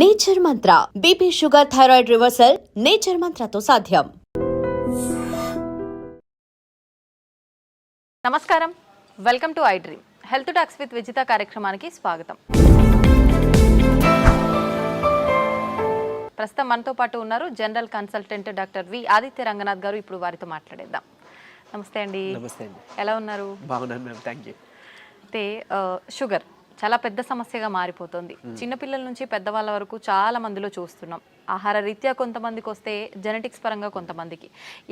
Nature Mantra BP sugar thyroid reversal nature మంత్రతో సాధ్యం. నమస్కారం. Welcome to I dream health talks with Vijitha కార్యక్రమానికి స్వాగతం. ప్రస్తుతం మనతో పాటు ఉన్నారు general consultant doctor V Aditya Ranganath గారు. ఇప్పుడు వారితో మాట్లాడేద్దాం. నమస్తే అండి. నమస్తే అండి. ఎలా ఉన్నారు? బాగున్నాను మ్యామ్. థ్యాంక్ యూ అయితే షుగర్. చాలా పెద్ద సమస్యగా మారిపోతుంది. చిన్నపిల్లల నుంచి పెద్దవాళ్ళ వరకు చాలా మందిలో చూస్తున్నాం. ఆహార రీత్యా కొంతమందికి వస్తే జెనెటిక్స్ పరంగా కొంతమందికి.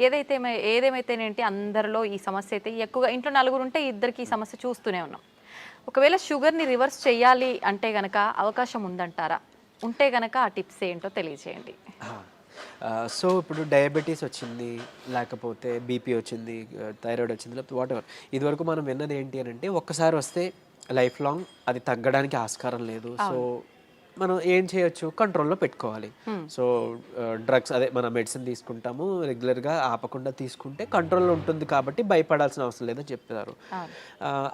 ఏదైతే ఏదేమైతేనేంటి అందరిలో ఈ సమస్య అయితే ఎక్కువగా ఇంట్లో నలుగురు ఉంటే ఇద్దరికి ఈ సమస్య చూస్తూనే ఉన్నాం. ఒకవేళ షుగర్ని రివర్స్ చేయాలి అంటే గనక అవకాశం ఉందంటారా? ఉంటే గనక ఆ టిప్స్ ఏంటో తెలియజేయండి. సో ఇప్పుడు డయాబెటీస్ వచ్చింది లేకపోతే బీపీ వచ్చింది థైరాయిడ్ వచ్చింది లేకపోతే వాట్ ఎవర్ ఇదివరకు మనం విన్నది ఏంటి అని అంటే ఒక్కసారి వస్తే లైఫ్ లాంగ్ అది తగ్గడానికి ఆస్కారం లేదు. సో మనం ఏం చేయొచ్చు? కంట్రోల్లో పెట్టుకోవాలి. సో డ్రగ్స్ అదే మన మెడిసిన్ తీసుకుంటాము రెగ్యులర్గా ఆపకుండా తీసుకుంటే కంట్రోల్లో ఉంటుంది కాబట్టి భయపడాల్సిన అవసరం లేదని చెప్తారు.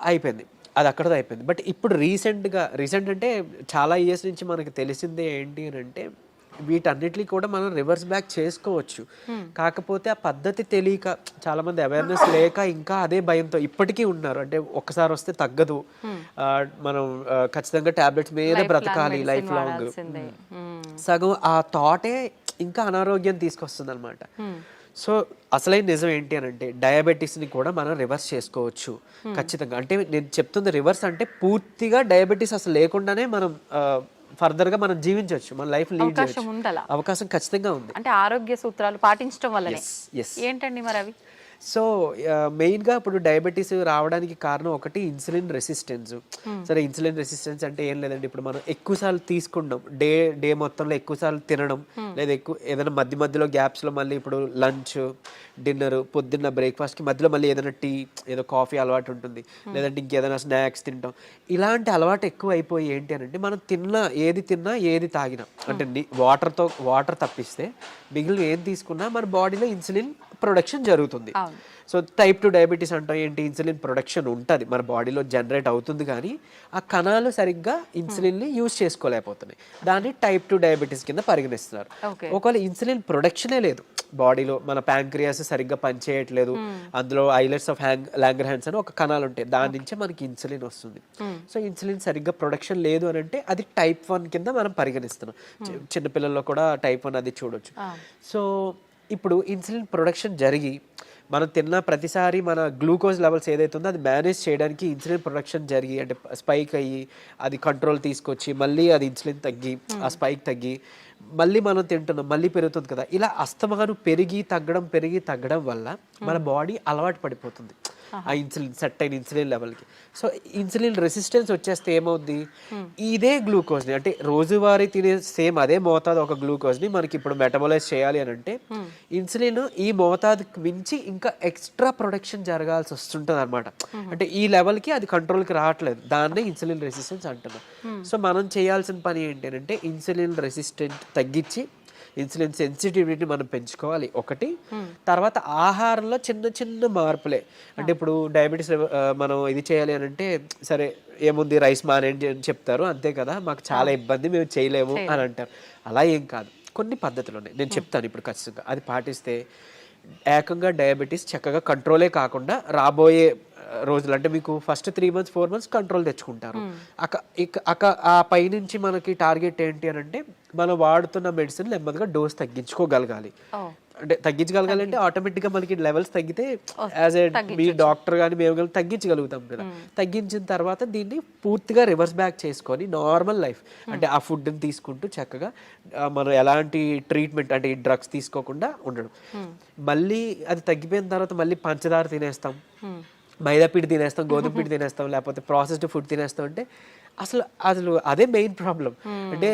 అయిపోయింది. అది అక్కడతో అయిపోయింది. బట్ ఇప్పుడు రీసెంట్గా రీసెంట్ అంటే చాలా ఇయర్స్ నుంచి మనకి తెలిసిందే ఏంటి అని అంటే వీటన్నిటిని కూడా మనం రివర్స్ బ్యాక్ చేసుకోవచ్చు. కాకపోతే ఆ పద్ధతి తెలియక చాలా మంది అవేర్నెస్ లేక ఇంకా అదే భయంతో ఇప్పటికీ ఉన్నారు. అంటే ఒక్కసారి వస్తే తగ్గదు. ఆ, మనం ఖచ్చితంగా టాబ్లెట్స్ మీద బ్రతకాలి లైఫ్ లాంగ్. సగం ఆ థాటే ఇంకా అనారోగ్యం తీసుకొస్తుంది అనమాట సో అసలైన నిజం ఏంటి అని అంటే డయాబెటీస్ని కూడా మనం రివర్స్ చేసుకోవచ్చు. ఖచ్చితంగా. అంటే నేను చెప్తుంది రివర్స్ అంటే పూర్తిగా డయాబెటీస్ అసలు లేకుండానే మనం ఫర్దర్గా మనం జీవించవచ్చు మన లైఫ్ లీడ్ అవకాశం ఉందలా అవకాశం ఖచ్చితంగా ఉంది. అంటే ఆరోగ్య సూత్రాలు పాటించడం వల్లనే. ఎస్ ఏంటండి మరి అవి? సో మెయిన్గా ఇప్పుడు డయాబెటీస్ రావడానికి కారణం ఒకటి ఇన్సులిన్ రెసిస్టెన్స్. సరే ఇన్సులిన్ రెసిస్టెన్స్ అంటే ఏం లేదండి. ఇప్పుడు మనం ఎక్కువసార్లు తీసుకుంటాం. డే డే మొత్తంలో ఎక్కువసార్లు తినడం. లేదా ఎక్కువ ఏదైనా మధ్య మధ్యలో గ్యాప్స్లో మళ్ళీ ఇప్పుడు లంచ్ డిన్నర్ పొద్దున్న బ్రేక్ఫాస్ట్కి మధ్యలో మళ్ళీ ఏదైనా టీ ఏదో కాఫీ అలవాటు ఉంటుంది. లేదంటే ఇంకేదైనా స్నాక్స్ తింటాం. ఇలాంటి అలవాటు ఎక్కువ అయిపోయి ఏంటి అని అంటే మనం తిన్నా ఏది తిన్నా ఏది తాగినా. అంటే వాటర్తో వాటర్ తప్పిస్తే మిగిలిన ఏం తీసుకున్నా మన బాడీలో ఇన్సులిన్ ప్రొడక్షన్ జరుగుతుంది. సో టైప్ టు డయాబెటీస్ అంటాం ఏంటి? ఇన్సులిన్ ప్రొడక్షన్ ఉంటుంది. మన బాడీలో జనరేట్ అవుతుంది కానీ ఆ కణాలు సరిగ్గా ఇన్సులిన్ని యూజ్ చేసుకోలేకపోతున్నాయి. దాన్ని టైప్ టు డయాబెటీస్ కింద పరిగణిస్తున్నారు. ఒకవేళ ఇన్సులిన్ ప్రొడక్షనే లేదు. బాడీలో మన ప్యాంక్రియాస్ సరిగ్గా పనిచేయట్లేదు. అందులో islets of Langerhans అని ఒక కణాలు ఉంటాయి. దాని నుంచే మనకి ఇన్సులిన్ వస్తుంది. సో ఇన్సులిన్ సరిగ్గా ప్రొడక్షన్ లేదు అని అంటే అది టైప్ వన్ కింద మనం పరిగణిస్తున్నాం. చి- చిన్నపిల్లల్లో కూడా టైప్ వన్ అది చూడొచ్చు. సో ఇప్పుడు ఇన్సులిన్ ప్రొడక్షన్ జరిగి మనం తిన్న ప్రతిసారి మన గ్లూకోజ్ లెవెల్స్ ఏదైతే ఉందో అది మేనేజ్ చేయడానికి ఇన్సులిన్ ప్రొడక్షన్ జరిగి అంటే స్పైక్ అయ్యి అది కంట్రోల్ తీసుకొచ్చి మళ్ళీ అది ఇన్సులిన్ తగ్గి ఆ స్పైక్ తగ్గి మళ్ళీ మనం తింటున్నాం మళ్ళీ పెరుగుతుంది కదా. ఇలా అస్తమాను పెరిగి తగ్గడం పెరిగి తగ్గడం వల్ల మన బాడీ అలవాటు పడిపోతుంది. ఆ ఇన్సులిన్ సెట్ అయిన ఇన్సులిన్ లెవెల్కి సో ఇన్సులిన్ రెసిస్టెన్స్ వచ్చేస్తే ఏమవుద్ది? ఇదే గ్లూకోజ్ని అంటే రోజువారీ తినే సేమ్ అదే మోతాదు ఒక గ్లూకోజ్ని మనకి ఇప్పుడు మెటబలైజ్ చేయాలి అని అంటే ఇన్సులిన్ ఈ మోతాదుకి మించి ఇంకా ఎక్స్ట్రా ప్రొడక్షన్ జరగాల్సి వస్తుంటుంది అనమాట అంటే ఈ లెవెల్కి అది కంట్రోల్కి రావట్లేదు. దాన్నే ఇన్సులిన్ రెసిస్టెన్స్ అంటున్నాం. సో మనం చేయాల్సిన పని ఏంటి అంటే ఇన్సులిన్ రెసిస్టెంట్ తగ్గించి ఇన్సులిన్ సెన్సిటివిటీ మనం పెంచుకోవాలి. ఒకటి. తర్వాత ఆహారంలో చిన్న చిన్న మార్పులే. అంటే ఇప్పుడు డయాబెటీస్ మనం ఇది చేయాలి అని అంటే సరే ఏముంది రైస్ మానేయండి అని చెప్తారు. అంతే కదా. మాకు చాలా ఇబ్బంది మేము చేయలేము అని అంటారు. అలా ఏం కాదు. కొన్ని పద్ధతులు ఉన్నాయి. నేను చెప్తాను ఇప్పుడు ఖచ్చితంగా. అది పాటిస్తే ఏకంగా డయాబెటీస్ చక్కగా కంట్రోలే కాకుండా రాబోయే రోజులు అంటే మీకు first three months four months control తెచ్చుకుంటారు. అక ఇక అక ఆ పైనుంచి మనకి టార్గెట్ ఏంటి అని అంటే మనం వాడుతున్న మెడిసిన్ నెమ్మదిగా డోస్ తగ్గించుకోగలగాలి. అంటే తగ్గించగలగాలి అంటే ఆటోమేటిక్గా మనకి లెవెల్స్ తగ్గితే యాజ్ ఏ మీ డాక్టర్ కానీ మేము కానీ తగ్గించగలుగుతాం కదా. తగ్గించిన తర్వాత దీన్ని పూర్తిగా రివర్స్ బ్యాక్ చేసుకొని నార్మల్ లైఫ్ అంటే ఆ ఫుడ్ని తీసుకుంటూ చక్కగా మనం ఎలాంటి ట్రీట్మెంట్ అంటే ఈ డ్రగ్స్ తీసుకోకుండా ఉండడం. మళ్ళీ అది తగ్గిపోయిన తర్వాత మళ్ళీ పంచదార తినేస్తాం. మైదా పిండి తినేస్తాం గోధుమ పిండి తినేస్తాం లేకపోతే ప్రాసెస్డ్ ఫుడ్ తినేస్తాం అంటే అసలు అసలు అదే మెయిన్ ప్రాబ్లం అంటే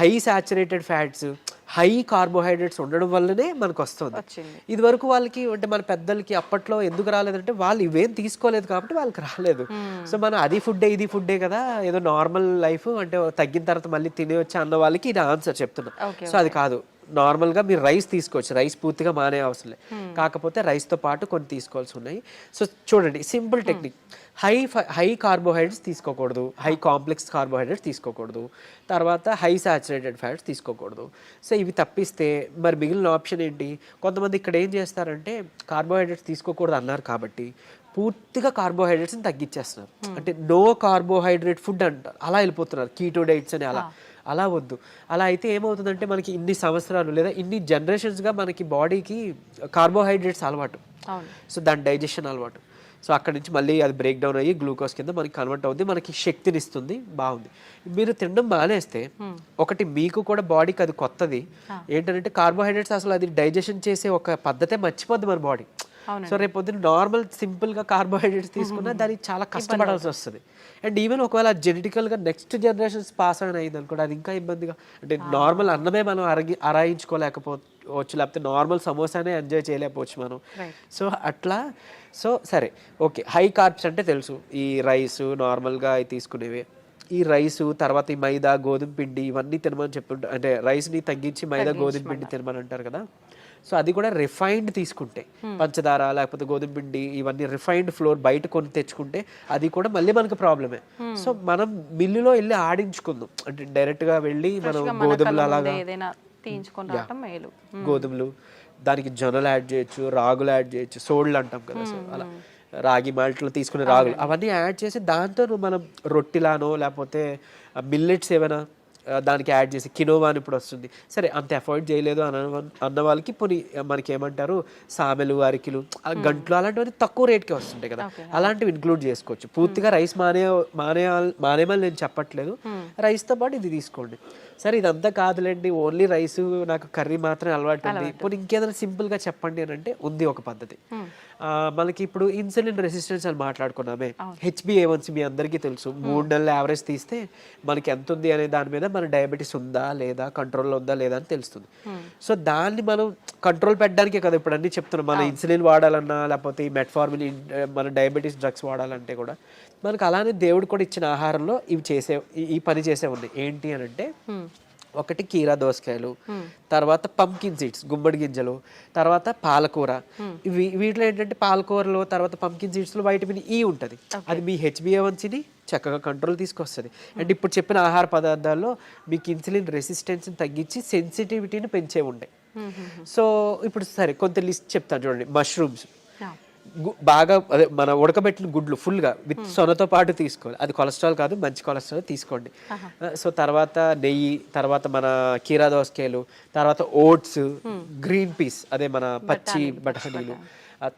high saturated fats high carbohydrates ఉండడం వల్లనే మనకు వస్తుంది. ఇది వరకు వాళ్ళకి అంటే మన పెద్దలకి అప్పట్లో ఎందుకు రాలేదంటే వాళ్ళు ఇవేం తీసుకోలేదు కాబట్టి వాళ్ళకి రాలేదు. సో మనం అది ఫుడ్డే ఇది ఫుడ్డే కదా ఏదో నార్మల్ లైఫ్ అంటే తగ్గిన తర్వాత మళ్ళీ తినేయొచ్చు అన్న వాళ్ళకి ఇది ఆన్సర్ చెప్తున్నా. సో అది కాదు. నార్మల్గా మీరు రైస్ తీసుకోవచ్చు. రైస్ పూర్తిగా మానే అవసరం లేదు కాకపోతే రైస్తో పాటు కొన్ని తీసుకోవాల్సి ఉన్నాయి. సో చూడండి simple technique. High high carbohydrates తీసుకోకూడదు. హై కాంప్లెక్స్ కార్బోహైడ్రేట్స్ తీసుకోకూడదు. తర్వాత హై సాచురేటెడ్ ఫ్యాట్స్ తీసుకోకూడదు. సో ఇవి తప్పిస్తే మరి మిగిలిన ఆప్షన్ ఏంటి? కొంతమంది ఇక్కడ ఏం చేస్తారంటే కార్బోహైడ్రేట్స్ తీసుకోకూడదు అన్నారు కాబట్టి పూర్తిగా కార్బోహైడ్రేట్స్ని తగ్గించేస్తున్నారు. అంటే నో కార్బోహైడ్రేట్ ఫుడ్ అంటారు. అలా వెళ్ళిపోతున్నారు. కీటో డైట్స్ అని అలా. అలా వద్దు. అలా అయితే ఏమవుతుందంటే మనకి ఇన్ని సంవత్సరాలు లేదా ఇన్ని జనరేషన్స్గా మనకి బాడీకి కార్బోహైడ్రేట్స్ అలవాటు. సో దాని డైజెషన్ అలవాటు. సో అక్కడి నుంచి మళ్ళీ అది బ్రేక్ డౌన్ అయ్యి గ్లూకోజ్ కింద మనకి కన్వర్ట్ అవుతుంది మనకి శక్తిని ఇస్తుంది బాగుంది. మీరు తినడం మానేస్తే ఒకటి మీకు కూడా బాడీకి అది కొత్తది. ఏంటంటే కార్బోహైడ్రేట్స్ అసలు అది డైజెషన్ చేసే ఒక పద్ధతే మర్చిపోద్ది మన బాడీ. సో రేపు పొద్దున్న నార్మల్ సింపుల్గా కార్బోహైడ్రేట్స్ తీసుకున్నా దానికి చాలా కష్టపడాల్సి వస్తుంది. అండ్ ఈవెన్ ఒకవేళ జెనెటికల్గా నెక్స్ట్ జనరేషన్స్ పాస్ అయిన అయింది అనుకోండి అది ఇంకా ఇబ్బందిగా. అంటే నార్మల్ అన్నమే మనం అరగి అరాయించుకోలేకపోవచ్చు లేకపోతే నార్మల్ సమోసానే ఎంజాయ్ చేయలేకపోవచ్చు మనం. సో అట్లా సో సరే ఓకే హై కార్బ్స్ అంటే తెలుసు. ఈ రైస్ నార్మల్గా తీసుకునేవి. ఈ రైసు తర్వాత ఈ మైదా గోధుమ పిండి ఇవన్నీ తినమని చెప్తుంటారు అంటే రైస్ని తగ్గించి మైదా గోధుమ పిండి తినమని అంటారు కదా. సో అది కూడా రిఫైన్డ్ తీసుకుంటే. పంచదార లేకపోతే గోధుమ పిండి ఇవన్నీ రిఫైన్డ్ ఫ్లోర్ బయట కొని తెచ్చుకుంటే అది కూడా మళ్ళీ మనకు ప్రాబ్లమే సో మనం మిల్లులో వెళ్ళి ఆడించుకుందాం. అంటే డైరెక్ట్గా వెళ్ళి మనం గోధుమలు అలాగా మేలు. గోధుమలు దానికి జొన్నలు యాడ్ చేయొచ్చు రాగులు యాడ్ చేయొచ్చు సోళ్ళు అంటాం కదా సో అలా రాగి మాల్ట్లో తీసుకునే రాగులు అవన్నీ యాడ్ చేసి దాంతో మనం రొట్టిలానో లేకపోతే మిల్లెట్స్ ఏమైనా దానికి యాడ్ చేసి కినోవా అని ఇప్పుడు వస్తుంది. సరే అంత అఫోర్డ్ చేయలేదు అన్న అన్న వాళ్ళకి పోనీ మనకి ఏమంటారు సామెలు అరికిలు గంట్లు అలాంటివన్నీ తక్కువ రేట్కే వస్తుంటాయి కదా. అలాంటివి ఇంక్లూడ్ చేసుకోవచ్చు. పూర్తిగా రైస్ మానే మానే మానేమని నేను చెప్పట్లేదు. రైస్తో పాటు ఇది తీసుకోండి. సరే ఇదంతా కాదులేండి ఓన్లీ రైస్ నాకు కర్రీ మాత్రమే అలవాటు ఉంది. ఇప్పుడు ఇంకేదైనా సింపుల్గా చెప్పండి అని అంటే ఉంది ఒక పద్ధతి. మనకి ఇప్పుడు ఇన్సులిన్ రెసిస్టెన్స్ అని మాట్లాడుకున్నామే. హెచ్బిఏవన్సీ మీ అందరికీ తెలుసు. మూడు నెలల యావరేజ్ తీస్తే మనకి ఎంత ఉంది అనే దాని మీద మన డయాబెటీస్ ఉందా లేదా కంట్రోల్లో ఉందా లేదా అని తెలుస్తుంది. సో దాన్ని మనం కంట్రోల్ పెట్టడానికే కదా ఇప్పుడు అన్ని చెప్తున్నాం. మన ఇన్సులిన్ వాడాలన్నా లేకపోతే ఈ మెట్ఫార్మిన్ మన డయాబెటీస్ డ్రగ్స్ వాడాలంటే కూడా మనకు అలానే దేవుడు కూడా ఇచ్చిన ఆహారంలో ఇవి చేసే ఈ- ఈ పని చేసే ఉన్నాయి. ఏంటి అని అంటే ఒకటి కీరా దోసకాయలు తర్వాత పంకిన్ సీడ్స్ గుమ్మడి గింజలు తర్వాత పాలకూర. ఇవి వీటిలో ఏంటంటే పాలకూరలో తర్వాత పంకిన్ సీడ్స్లో వైటమిన్ ఈ ఉంటది. అది మీ హెచ్బిఏవన్సీని చక్కగా కంట్రోల్ తీసుకొస్తుంది. అండ్ ఇప్పుడు చెప్పిన ఆహార పదార్థాల్లో మీకు ఇన్సులిన్ రెసిస్టెన్స్ తగ్గించి సెన్సిటివిటీని పెంచే ఉంటాయి సో ఇప్పుడు సరే కొంత లిస్ట్ చెప్తాను చూడండి. మష్రూమ్స్. బాగా అదే మన ఉడకబెట్టిన గుడ్లు ఫుల్గా విత్ సొనతో పాటు తీసుకోవాలి. అది కొలెస్ట్రాల్ కాదు మంచి కొలెస్ట్రాల్ తీసుకోండి. సో తర్వాత నెయ్యి తర్వాత మన కీరా దోసకాయలు తర్వాత ఓట్స్ గ్రీన్ పీస్ అదే మన పచ్చి బఠానీలు.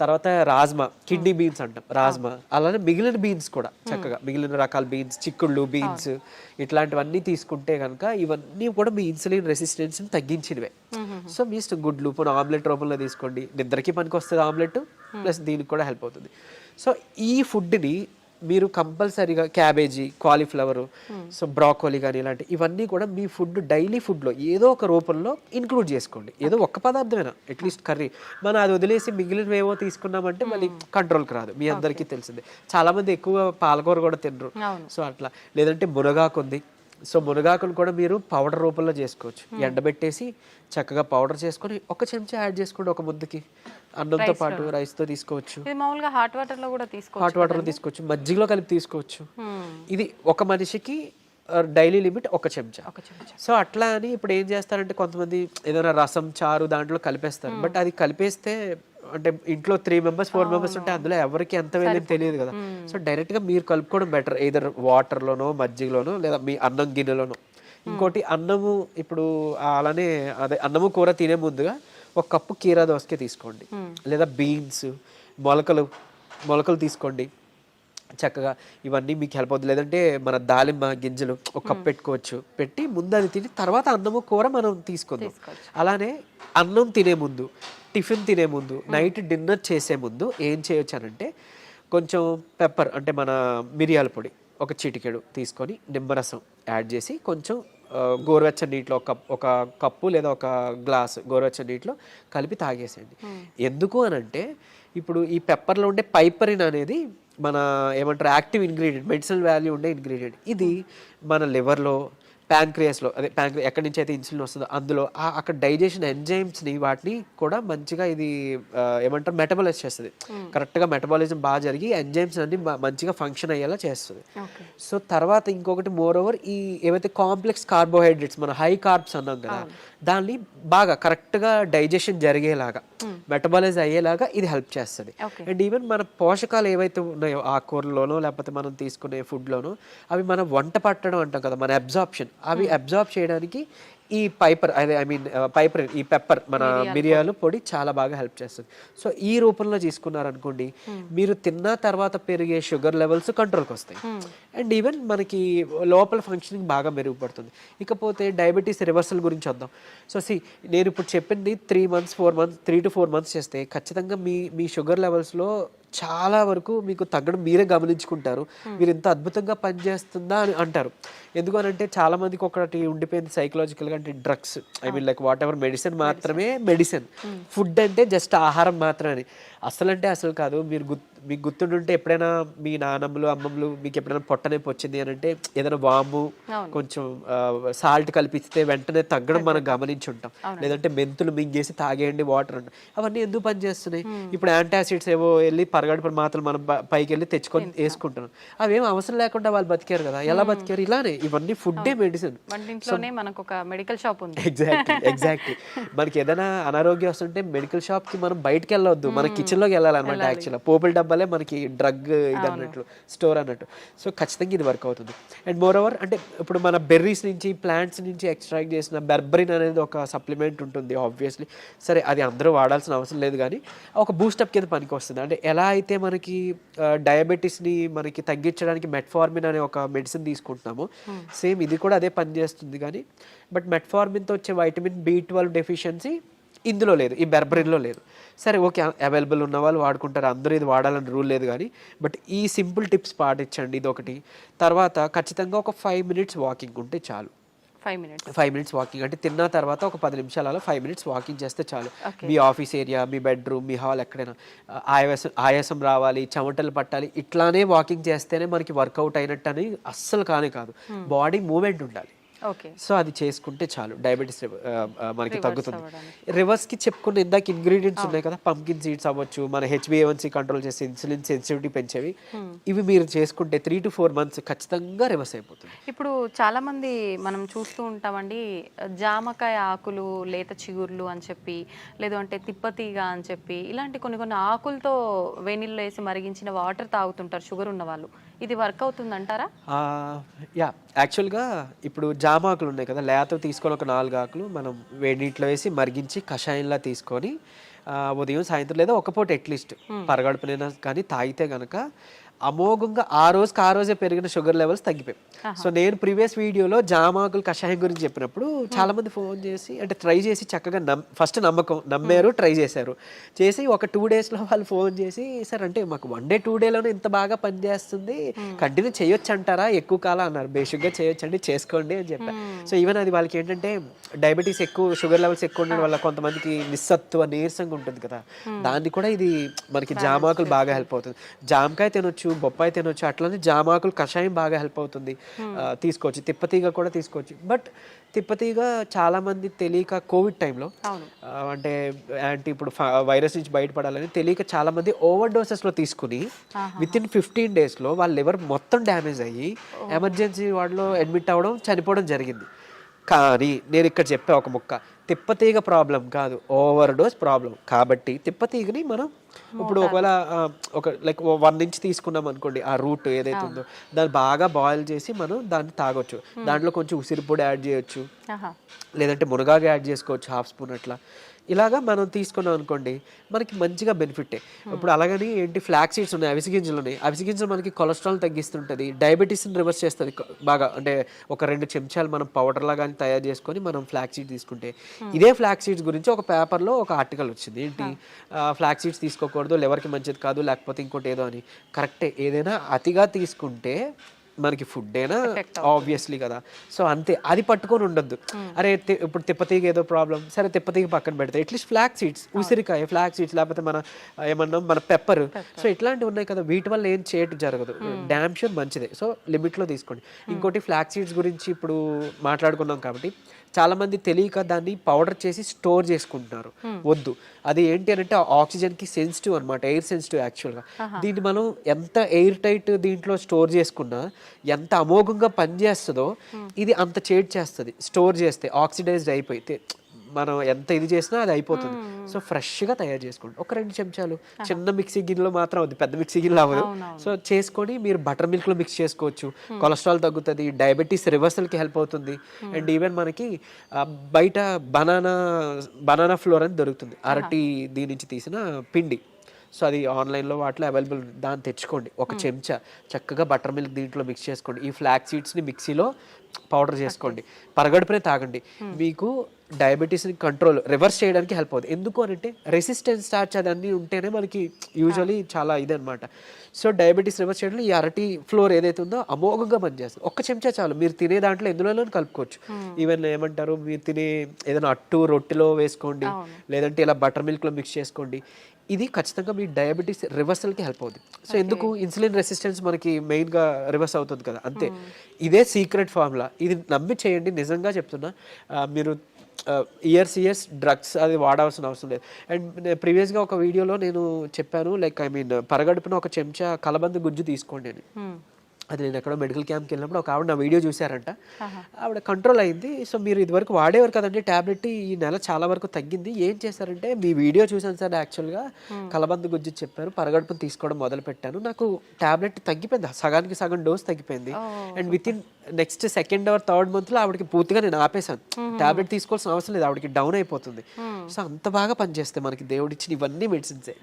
తర్వాత రాజ్మా కిడ్నీ బీన్స్ అంటాం రాజ్మా. అలానే మిగిలిన బీన్స్ కూడా చక్కగా మిగిలిన రకాల బీన్స్ చిక్కుళ్ళు బీన్స్ ఇట్లాంటివన్నీ తీసుకుంటే కనుక ఇవన్నీ కూడా మీ ఇన్సులిన్ రెసిస్టెన్స్ని తగ్గించినవే. సో మీ ఇష్టం గుడ్లు ఇప్పుడు ఆమ్లెట్ రూపంలో తీసుకోండి. నిద్రకి పనికి వస్తుంది ఆమ్లెట్ ప్లస్ దీనికి కూడా హెల్ప్ అవుతుంది. సో ఈ ఫుడ్ని మీరు కంపల్సరీగా క్యాబేజీ కాలీఫ్లవర్ సో బ్రాకోలీ కానీ ఇలాంటి ఇవన్నీ కూడా మీ ఫుడ్ డైలీ ఫుడ్లో ఏదో ఒక రూపంలో ఇంక్లూడ్ చేసుకోండి. ఏదో ఒక్క పదార్థమైనా అట్లీస్ట్ కర్రీ. మనం అది వదిలేసి మిగిలినవి ఏవో తీసుకున్నామంటే మళ్ళీ కంట్రోల్కి రాదు. మీ అందరికీ తెలిసిందే. చాలా మంది ఎక్కువ పాలకూర కూడా తినరు. సో అట్లా. లేదంటే మునగాకు ఉంది సో మునగాకును కూడా మీరు పౌడర్ రూపంలో చేసుకోవచ్చు. ఎండబెట్టేసి చక్కగా పౌడర్ చేసుకొని ఒక చెంచా యాడ్ చేసుకోండి ఒక ముద్దకి. అన్నంతో పాటు రైస్తో తీసుకోవచ్చు. ఇది మామూలుగా హాట్ వాటర్లో కూడా తీసుకోవచ్చు హాట్ వాటర్లో తీసుకోవచ్చు. మజ్జిగలో కలిపి తీసుకోవచ్చు. ఇది ఒక మనిషికి డైలీ లిమిట్ ఒక చెంచా. ఒక చెంచా. సో అట్లా అని ఇప్పుడు ఏం చేస్తారంటే కొంతమంది ఏదైనా రసం చారు దాంట్లో కలిపేస్తారు. బట్ అది కలిపేస్తే అంటే ఇంట్లో త్రీ మెంబర్స్ ఫోర్ మెంబర్స్ ఉంటే అందులో ఎవరికి ఎంత వెళ్ళేది తెలియదు కదా. సో డైరెక్ట్గా మీరు కలుపుకోవడం బెటర్ ఏదర్ వాటర్లోనో మజ్జిగలోనో లేదా మీ అన్నం గిన్నెలోనో. ఇంకోటి అన్నము ఇప్పుడు అలానే అదే అన్నము కూర తినే ముందుగా ఒక కప్పు కీరా దోసకే తీసుకోండి. లేదా బీన్స్ మొలకలు మొలకలు తీసుకోండి. చక్కగా ఇవన్నీ మీకు హెల్ప్ అవుతుంది. లేదంటే మన దాలింబ గింజలు ఒక కప్ పెట్టుకోవచ్చు. పెట్టి ముందు అది తిని తర్వాత అన్నము కూర మనం తీసుకుందాం. అలానే అన్నం తినే ముందు టిఫిన్ తినే ముందు నైట్ డిన్నర్ చేసే ముందు ఏం చేయొచ్చు అనంటే కొంచెం పెప్పర్ అంటే మన మిరియాల పొడి ఒక చిటికెడు తీసుకొని నిమ్మరసం యాడ్ చేసి కొంచెం గోరువెచ్చని నీటిలో ఒక కప్ ఒక కప్పు లేదా ఒక గ్లాస్ గోరువెచ్చని నీటిలో కలిపి తాగేసేయండి. ఎందుకు అనంటే ఇప్పుడు ఈ పెప్పర్లో ఉండే పైపరిన్ అనేది మన ఏమంటారు యాక్టివ్ ఇంగ్రీడియంట్ మెడిసినల్ వాల్యూ ఉండే ఇంగ్రీడియంట్. ఇది మన లివర్లో ప్యాంక్రియాస్లో అదే ప్యాంక్రి ఎక్కడి నుంచి అయితే ఇన్సులిన్ వస్తుందో అందులో ఆ అక్కడ డైజెషన్ ఎంజైమ్స్ని వాటిని కూడా మంచిగా ఇది ఏమంటారు మెటబలైజ్ చేస్తుంది. కరెక్ట్గా మెటబాలిజం బాగా జరిగి ఎంజైమ్స్ అన్ని మంచిగా ఫంక్షన్ అయ్యేలా చేస్తుంది. సో తర్వాత ఇంకొకటి మోర్ ఓవర్ ఈ ఏవైతే కాంప్లెక్స్ కార్బోహైడ్రేట్స్ మన హై కార్బ్స్ అన్నాం కదా దాన్ని బాగా కరెక్ట్గా డైజెషన్ జరిగేలాగా మెటబాలైజ్ అయ్యేలాగా ఇది హెల్ప్ చేస్తుంది. అండ్ ఈవెన్ మన పోషకాలు ఏవైతే ఉన్నాయో ఆకుకూరలోనో లేకపోతే మనం తీసుకునే ఫుడ్లోనో అవి మన వంట పట్టడం అంటాం కదా మన అబ్జార్ప్షన్. అవి అబ్జార్బ్ చేయడానికి ఈ పైపర్ అదే ఐ మీన్ పైపర్ ఈ పెప్పర్ మన మిరియాలు పొడి. చాలా బాగా హెల్ప్ చేస్తుంది. సో ఈ రూపంలో తీసుకున్నారనుకోండి మీరు తిన్న తర్వాత పెరిగే షుగర్ లెవెల్స్ కంట్రోల్కి వస్తాయి. అండ్ ఈవెన్ మనకి లోపల ఫంక్షనింగ్ బాగా మెరుగుపడుతుంది. ఇకపోతే డయాబెటీస్ రివర్సల్ గురించి వద్దాం. సో సి నేను ఇప్పుడు చెప్పింది three months four months three to four months చేస్తే ఖచ్చితంగా మీ మీ షుగర్ లెవెల్స్లో చాలా వరకు మీకు తగ్గడం మీరే గమనించుకుంటారు. మీరు ఇంత అద్భుతంగా పనిచేస్తుందా అని అంటారు. ఎందుకనంటే చాలా మందికి ఒకటి ఉండిపోయింది సైకలాజికల్గా అంటే drugs I mean like whatever medicine మాత్రమే మెడిసిన్ ఫుడ్ అంటే జస్ట్ ఆహారం మాత్రమే. అని అసలు అంటే అసలు కాదు. మీరు గుర్తు మీకు గుర్తుండుంటే ఎప్పుడైనా మీ నాన్నమ్మలు అమ్మమ్మలు మీకు ఎప్పుడైనా పొట్ట నొప్పి వచ్చింది అని అంటే ఏదైనా వాము కొంచెం సాల్ట్ కలిపిస్తే వెంటనే తగ్గడం మనం గమనించి ఉంటాం లేదంటే మెంతులు మింగేసి తాగేయండి వాటర్ అంటాం. అవన్నీ ఎందుకు పనిచేస్తున్నాయి ఇప్పుడు యాంటాసిడ్స్ ఏవో వెళ్ళి పరగడుపుల మాత్రలు మనం పైకి వెళ్ళి తెచ్చుకొని వేసుకుంటున్నాం. అవేం అవసరం లేకుండా వాళ్ళు బతికారు కదా. ఎలా బతికారు? ఇలానే. ఇవన్నీ ఫుడ్డే మెడిసిన్. మనకు ఒక మెడికల్ షాప్ ఉంది. Exactly exactly. మనకి ఏదైనా అనారోగ్యం వస్తుంటే మెడికల్ షాప్కి మనం బయటకి వెళ్ళొద్దు మన కిచెన్ లోకి వెళ్ళాలన్నమాట యాక్చువల్గా పోపుల డబ్బాలే మనకి డ్రగ్ ఇది అన్నట్లు స్టోర్ అన్నట్టు. సో ఖచ్చితంగా ఇది వర్క్ అవుతుంది. అండ్ మోర్ ఓవర్ అంటే ఇప్పుడు మన బెర్రీస్ నుంచి ప్లాంట్స్ నుంచి ఎక్స్ట్రాక్ట్ చేసిన బెర్బరిన్ అనేది ఒక సప్లిమెంట్ ఉంటుంది ఆబ్వియస్లీ సరే అది అందరూ వాడాల్సిన అవసరం లేదు కానీ ఒక బూస్టప్ కింద పనికి వస్తుంది. అంటే ఎలా అయితే మనకి డయాబెటీస్ని మనకి తగ్గించడానికి మెట్ఫార్మిన్ అనే ఒక మెడిసిన్ తీసుకుంటున్నామో సేమ్ ఇది కూడా అదే పని చేస్తుంది కానీ బట్ మెట్ఫార్మిన్తో వచ్చే వైటమిన్ బి ట్వెల్వ్ డెఫిషియన్సీ ఇందులో లేదు ఈ బెర్బరిన్లో లేదు. సరే ఓకే అవైలబుల్ ఉన్న వాళ్ళు వాడుకుంటారు అందరూ ఇది వాడాలని రూల్ లేదు కానీ బట్ ఈ సింపుల్ టిప్స్ పాటించండి ఇది ఒకటి తర్వాత ఖచ్చితంగా ఒక ఫైవ్ మినిట్స్ వాకింగ్ ఉంటే చాలు. Five minutes. Five minutes walking అంటే తిన్న తర్వాత ఒక పది నిమిషాలలో ఫైవ్ మినిట్స్ వాకింగ్ చేస్తే చాలు. మీ ఆఫీస్ ఏరియా మీ బెడ్రూమ్ మీ హాల్ ఎక్కడైనా ఆయాసం ఆయాసం రావాలి చెమటలు పట్టాలి ఇట్లానే వాకింగ్ చేస్తేనే మనకి వర్కౌట్ అయినట్టు అని అస్సలు కానే కాదు. బాడీ మూమెంట్ ఉండాలి. సో అది చేసుకుంటే చాలు. డయాబెటీస్ మనకి తగ్గుతుంది. రివర్స్కి చెప్పుకున్న ఇందాక ఇంగ్రీడియంట్స్ ఉన్నాయి కదా పంకిన్ సీడ్స్ అవ్వచ్చు మన H B A one C control చేసే ఇన్సులిన్ సెన్సిటివిటీ పెంచేవి. ఇవి మీరు చేసుకుంటే త్రీ టు ఫోర్ మంత్స్ ఖచ్చితంగా రివర్స్ అయిపోతుంది. ఇప్పుడు చాలా మంది మనం చూస్తూ ఉంటామండి జామకాయ ఆకులు లేత చిగుర్లు అని చెప్పి లేదు అంటే తిప్పతీగ అని చెప్పి ఇలాంటి కొన్ని కొన్ని ఆకులతో వేణిల్లో వేసి మరిగించిన వాటర్ తాగుతుంటారు షుగర్ ఉన్న వాళ్ళు ఇది వర్క్ అవుతుంది అంటారా యా యాక్చువల్గా ఇప్పుడు జామాకులు ఉన్నాయి కదా లేత తీసుకొని ఒక నాలుగు ఆకులు మనం వేడి నీటిలో వేసి మరిగించి కషాయంలా తీసుకొని ఆ, ఉదయం సాయంత్రం లేదా ఒక పూట అట్లీస్ట్ పరగడుపునైనా కానీ తాగితే గనక అమోఘంగా ఆ రోజుకి ఆ రోజే పెరిగిన షుగర్ లెవెల్స్ తగ్గిపోయాయి. సో నేను ప్రీవియస్ వీడియోలో జామాకులు కషాయం గురించి చెప్పినప్పుడు చాలా మంది ఫోన్ చేసి అంటే ట్రై చేసి చక్కగా నమ్ ఫస్ట్ నమ్మకం నమ్మారు ట్రై చేశారు. చేసి ఒక టూ డేస్లో వాళ్ళు ఫోన్ చేసి సార్ అంటే మాకు వన్ డే టూ డేలోనే ఇంత బాగా పనిచేస్తుంది కంటిన్యూ చేయొచ్చు అంటారా ఎక్కువ కాలం అన్నారు. బేసిక్గా చేయొచ్చు అండి చేసుకోండి అని చెప్పారు సో ఈవెన్ అది వాళ్ళకి ఏంటంటే డయాబెటీస్ ఎక్కువ షుగర్ లెవెల్స్ ఎక్కువ ఉండడం వల్ల కొంతమందికి నిస్సత్వ నీరసంగా ఉంటుంది కదా. దాన్ని కూడా ఇది మనకి జామాకులు బాగా హెల్ప్ అవుతుంది. జామకాయ తినొచ్చు బొప్పాయి తినొచ్చు. అట్లనే జామాకులు కషాయం బాగా హెల్ప్ అవుతుంది. ఆ, తీసుకోవచ్చు. తిప్పతీగ కూడా తీసుకోవచ్చు. బట్ తిప్పతీగ చాలా మంది తెలియక కోవిడ్ టైంలో అంటే యాంటీ ఇప్పుడు వైరస్ నుంచి బయటపడాలని తెలియక చాలా మంది ఓవర్ డోసెస్లో తీసుకుని విత్ ఇన్ ఫిఫ్టీన్ డేస్లో వాళ్ళ లివర్ మొత్తం డ్యామేజ్ అయ్యి ఎమర్జెన్సీ వార్డులో అడ్మిట్ అవ్వడం చనిపోవడం జరిగింది. కానీ నేను ఇక్కడ చెప్పే ఒక ముక్క. తిప్పతీగ ప్రాబ్లం కాదు. ఓవర్ డోస్ ప్రాబ్లం కాబట్టి తిప్పతీగని మనం ఇప్పుడు ఒకవేళ ఒక లైక్ వన్ ఇంచ్ తీసుకున్నాం అనుకోండి ఆ రూట్ ఏదైతే ఉందో దాన్ని బాగా బాయిల్ చేసి మనం దాన్ని తాగొచ్చు. దాంట్లో కొంచెం ఉసిరి పొడి యాడ్ చేయొచ్చు లేదంటే మునగాకు యాడ్ చేసుకోవచ్చు హాఫ్ స్పూన్ అట్లా. ఇలాగా మనం తీసుకున్నాం అనుకోండి మనకి మంచిగా బెనిఫిటే ఇప్పుడు అలాగని ఏంటి ఫ్లాక్ సీడ్స్ ఉన్నాయి అవిసి గింజలు ఉన్నాయి. అవిసి గింజలు మనకి కొలెస్ట్రాల్ తగ్గిస్తుంటుంది డయాబెటీస్ని రివర్స్ చేస్తుంది బాగా అంటే ఒక రెండు చెంచాలు మనం పౌడర్ లాగా తయారు చేసుకొని మనం ఫ్లాక్ సీడ్ తీసుకుంటే ఇదే ఫ్లాక్ సీడ్స్ గురించి ఒక పేపర్లో ఒక ఆర్టికల్ వచ్చింది. ఏంటి? ఫ్లాక్ సీడ్స్ తీసుకోకూడదు లివర్కి మంచిది కాదు లేకపోతే ఇంకోటి ఏదో అని. కరెక్టే ఏదైనా అతిగా తీసుకుంటే మనకి ఫుడ్ అయినా ఆబ్వియస్లీ కదా. సో అంతే. అది పట్టుకొని ఉండొద్దు. అరే తి- ఇప్పుడు తిప్పతీగ ఏదో ప్రాబ్లం సరే తిప్పతీగ పక్కన పెడితే. అట్లీస్ట్ ఫ్లాక్ సీడ్స్ ఉసిరికాయ ఫ్లాక్ సీడ్స్ లేకపోతే మన ఏమన్నా మన పెప్పర్ సో ఇట్లాంటివి ఉన్నాయి కదా. వీటి వల్ల ఏం చేయటం జరగదు. డ్యామ్ షూర్ మంచిదే. సో లిమిట్లో తీసుకోండి. ఇంకోటి ఫ్లాక్ సీడ్స్ గురించి ఇప్పుడు మాట్లాడుకున్నాం కాబట్టి చాలా మంది తెలియక దాన్ని పౌడర్ చేసి స్టోర్ చేసుకుంటున్నారు. వద్దు. అది ఏంటి అని అంటే ఆక్సిజన్కి సెన్సిటివ్ అనమాట ఎయిర్ సెన్సిటివ్ యాక్చువల్గా. దీన్ని మనం ఎంత ఎయిర్ టైట్ దీంట్లో స్టోర్ చేసుకున్నా ఎంత అమోఘంగా పనిచేస్తుందో ఇది అంత చేడ్ చేస్తుంది. స్టోర్ చేస్తే ఆక్సిడైజ్డ్ అయిపోయి మనం ఎంత ఇది చేసినా అది అయిపోతుంది. సో ఫ్రెష్గా తయారు చేసుకోండి. ఒక రెండు చెంచాలు. చిన్న మిక్సీ గిన్నెలో మాత్రం అవుతుంది పెద్ద మిక్సీ గిన్నెలో అవ్వదు. సో చేసుకొని మీరు బటర్ మిల్క్లో మిక్స్ చేసుకోవచ్చు. కొలెస్ట్రాల్ తగ్గుతుంది డయాబెటీస్ రివర్సల్కి హెల్ప్ అవుతుంది. అండ్ ఈవెన్ మనకి బయట బనానా బనానా ఫ్లోర్ అని దొరుకుతుంది. అరటి దీని నుంచి తీసిన పిండి. సో అది ఆన్లైన్లో వాటిలో అవైలబుల్ ఉంది. దాన్ని తెచ్చుకోండి. ఒక చెంచా. చక్కగా బటర్ మిల్క్ దీంట్లో మిక్స్ చేసుకోండి. ఈ ఫ్లాక్ సీడ్స్ని మిక్సీలో పౌడర్ చేసుకోండి. పరగడుపునే తాగండి. మీకు డయాబెటీస్ని కంట్రోల్ రివర్స్ చేయడానికి హెల్ప్ అవుతుంది. ఎందుకు అని అంటే రెసిస్టెన్స్ స్టార్చ్ అదన్నీ ఉంటేనే మనకి యూజువలీ చాలా ఇదనమాట సో డయాబెటీస్ రివర్స్ చేయడంలో ఈ అరటి ఫ్లోర్ ఏదైతే ఉందో అమోఘంగా పనిచేస్తుంది. ఒక్క చెంచా చాలు. మీరు తినే దాంట్లో ఎందులోనూ కలుపుకోవచ్చు. ఈవెన్ ఏమంటారు మీరు తినే ఏదైనా అట్టు రొట్టెలో వేసుకోండి. లేదంటే ఇలా బటర్ మిల్క్లో మిక్స్ చేసుకోండి. ఇది ఖచ్చితంగా మీ డయాబెటీస్ రివర్సల్కి హెల్ప్ అవుతుంది సో ఎందుకు? ఇన్సులిన్ రెసిస్టెన్స్ మనకి మెయిన్గా రివర్స్ అవుతుంది కదా అంతే. ఇదే సీక్రెట్ ఫార్ములా. ఇది నమ్మి చేయండి. నిజంగా చెప్తున్నా మీరు ఇయర్స్ ఇయర్స్ డ్రగ్స్ అది వాడాల్సిన అవసరం లేదు. అండ్ ప్రీవియస్గా ఒక వీడియోలో నేను చెప్పాను లైక్ ఐ మీన్ పరగడుపున ఒక చెంచా కలబంద గుజ్జు తీసుకోండి అని. అది నేను ఎక్కడో మెడికల్ క్యాంప్కి వెళ్ళినప్పుడు ఒక ఆవిడ నా వీడియో చూశారంట. ఆవిడ కంట్రోల్ అయింది. సో మీరు ఇదివరకు వాడేవారు కదండి టాబ్లెట్ ఈ నెల చాలా వరకు తగ్గింది. ఏం చేశారంటే మీ వీడియో చూసాను సార్ యాక్చువల్గా. కలబంద గుజ్జు చెప్పారు పరగడుపును తీసుకోవడం మొదలు పెట్టాను నాకు టాబ్లెట్ తగ్గిపోయింది సగానికి సగం డోస్ తగ్గిపోయింది. And within next second or third మంత్లో ఆవిడకి పూర్తిగా నేను ఆపేశాను. టాబ్లెట్ తీసుకోవాల్సిన అవసరం లేదు ఆవిడకి డౌన్ అయిపోతుంది. సో అంత బాగా పనిచేస్తాయి మనకి దేవుడు ఇచ్చిన ఇవన్నీ మెడిసిన్సే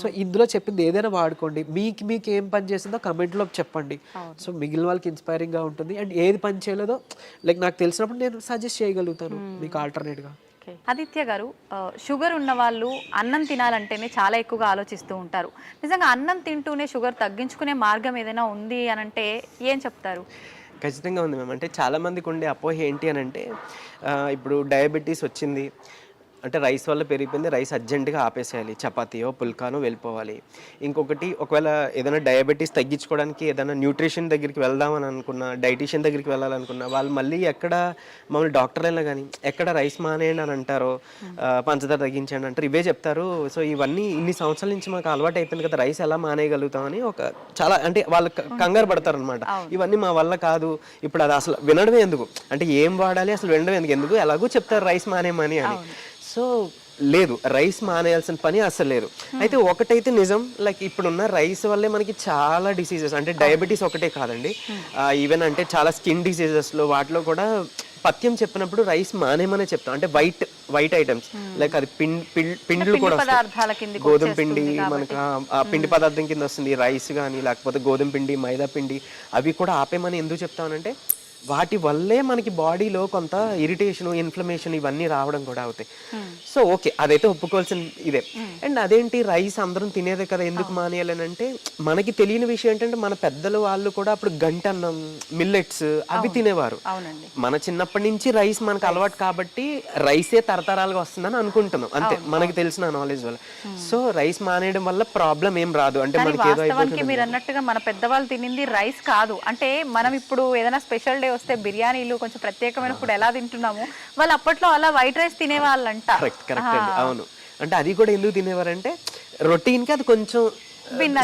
సో ఇందులో చెప్పింది ఏదైనా వాడుకోండి. మీకు మీకు ఏం పని చేసిందో కమెంట్లో చెప్పండి. సో మిగిలిన వాళ్ళకి ఇన్స్పైరింగ్గా ఉంటుంది. అండ్ ఏది పని చేయలేదో లైక్ నాకు తెలిసినప్పుడు నేను సజెస్ట్ చేయగలుగుతాను మీకు alternate గా. ఆదిత్య గారు షుగర్ ఉన్న వాళ్ళు అన్నం తినాలంటేనే చాలా ఎక్కువగా ఆలోచిస్తూ ఉంటారు. నిజంగా అన్నం తింటూనే షుగర్ తగ్గించుకునే మార్గం ఏదైనా ఉంది అని అంటే ఏం చెప్తారు? ఖచ్చితంగా ఉంది మ్యామ్. అంటే చాలామందికి ఉండే అపోహ ఏంటి అని అంటే ఇప్పుడు డయాబెటీస్ వచ్చింది అంటే రైస్ వల్ల పెరిగిపోయింది. రైస్ అర్జెంటుగా ఆపేసేయాలి. చపాతీయో పుల్కానో వెళ్ళిపోవాలి. ఇంకొకటి ఒకవేళ ఏదైనా డయాబెటీస్ తగ్గించుకోవడానికి ఏదైనా న్యూట్రిషన్ దగ్గరికి వెళ్దామని అనుకున్నా డైటీషియన్ దగ్గరికి వెళ్ళాలనుకున్నా వాళ్ళు మళ్ళీ ఎక్కడ మమ్మల్ని డాక్టర్ అయినా కానీ ఎక్కడ రైస్ మానేయండి అని అంటారో పంచదార తగ్గించండి అంటారు. ఇవే చెప్తారు. సో ఇవన్నీ ఇన్ని సంవత్సరాల నుంచి మాకు అలవాటు అయిపోయింది కదా రైస్ ఎలా మానేయగలుగుతామని ఒక చాలా అంటే వాళ్ళు కంగారు పడతారు అనమాట ఇవన్నీ మా వల్ల కాదు. ఇప్పుడు అది అసలు వినడమే ఎందుకు? అంటే ఏం వాడాలి? అసలు వినడం ఎందుకు? ఎందుకు? ఎలాగో చెప్తారు రైస్ మానేయమని అని. సో లేదు రైస్ మానేయాల్సిన పని అసలు లేదు. అయితే ఒకటైతే నిజం లైక్ ఇప్పుడున్న రైస్ వల్లే మనకి చాలా డిసీజెస్ అంటే డయాబెటీస్ ఒకటే కాదండి. ఈవెన్ అంటే చాలా స్కిన్ డిసీజెస్లో వాటిలో కూడా పథ్యం చెప్పినప్పుడు రైస్ మానేమనే చెప్తాం. అంటే వైట్ వైట్ ఐటమ్స్. లైక్ అది పిండిలు కూడా గోధుమ పిండి మనకు పిండి పదార్థం కింద వస్తుంది రైస్ కానీ లేకపోతే గోధుమ పిండి మైదా పిండి అవి కూడా ఆపేమని ఎందుకు చెప్తానంటే వాటి వల్లే మనకి బాడీలో కొంత ఇరిటేషన్ ఇన్ఫ్లమేషన్ ఇవన్నీ రావడం కూడా అవుతాయి. సో ఓకే అదైతే ఒప్పుకోవాల్సిన ఇదే. అండ్ అదేంటి రైస్ అందరం తినేదే కదా ఎందుకు మానేయాలని అంటే మనకి తెలియని విషయం ఏంటంటే మన పెద్దలు వాళ్ళు కూడా అప్పుడు గంట అన్నం మిల్లెట్స్ అవి తినేవారు. అవునండి. మన చిన్నప్పటి నుంచి రైస్ మనకు అలవాటు కాబట్టి రైసే తరతరాలుగా వస్తుందని అనుకుంటున్నాం. అంతే మనకి తెలిసిన నాలెడ్జ్ వల్ల. సో రైస్ మానేయడం వల్ల ప్రాబ్లం ఏం రాదు. అంటే మనకి ఏదో మీరు అన్నట్టుగా మన పెద్దవాళ్ళు తినింది రైస్ కాదు. అంటే మనం ఇప్పుడు ఏదైనా స్పెషల్ డే వస్తే బిర్యానీలు కొంచెం ప్రత్యేకమైన ఫుడ్ ఎలా తింటున్నాము? వాళ్ళు అప్పట్లో అలా వైట్ రైస్ తినేవాళ్ళంట. కరెక్ట్ కరెక్ట్ అండి. అవును. అంటే అది కూడా ఎందుకు తినేవారంటే రొటీన్కి అది కొంచెం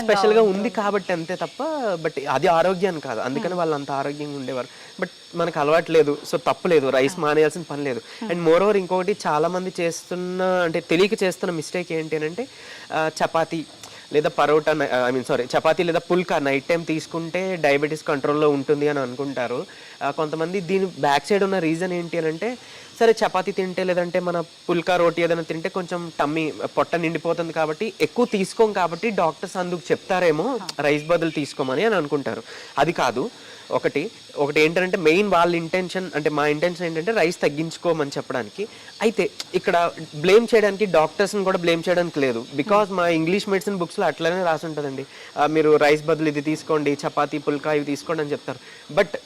స్పెషల్గా ఉంది కాబట్టి అంతే తప్ప బట్ అది ఆరోగ్యాన్ని కాదు. అందుకని వాళ్ళు అంత ఆరోగ్యంగా ఉండేవారు. బట్ మనకు అలవాటు లేదు. సో తప్పు లేదు. రైస్ మానేయాల్సిన పని లేదు. అండ్ మోర్ ఓవర్ ఇంకొకటి చాలా మంది చేస్తున్న అంటే తెలియక చేస్తున్న మిస్టేక్ ఏంటి అని అంటే చపాతీ. లేదా paratha I mean sorry chapati లేదా పుల్కా నైట్ టైం తీసుకుంటే డయాబెటీస్ కంట్రోల్లో ఉంటుంది అని అనుకుంటారు. కొంతమంది దీని బ్యాక్ సైడ్ ఉన్న రీజన్ ఏంటి అని అంటే సరే చపాతీ తింటే లేదంటే మన పుల్కా రోటీ ఏదైనా తింటే కొంచెం టమ్మీ పొట్ట నిండిపోతుంది కాబట్టి ఎక్కువ తీసుకోం కాబట్టి డాక్టర్స్ అందుకు చెప్తారేమో రైస్ బదులు తీసుకోమని అని అనుకుంటారు. అది కాదు. ఒకటి ఒకటి ఏంటంటే మెయిన్ వాళ్ళ ఇంటెన్షన్ అంటే మా ఇంటెన్షన్ ఏంటంటే రైస్ తగ్గించుకోమని చెప్పడానికి. అయితే ఇక్కడ బ్లేమ్ చేయడానికి డాక్టర్స్ని కూడా బ్లేమ్ చేయడానికి లేదు. బికాజ్ మా ఇంగ్లీష్ మెడిసిన్ బుక్స్లో అట్లనే రాసి ఉంటుందండి మీరు రైస్ బదులు ఇది తీసుకోండి చపాతీ పుల్కా ఇవి తీసుకోండి అని చెప్తారు. బట్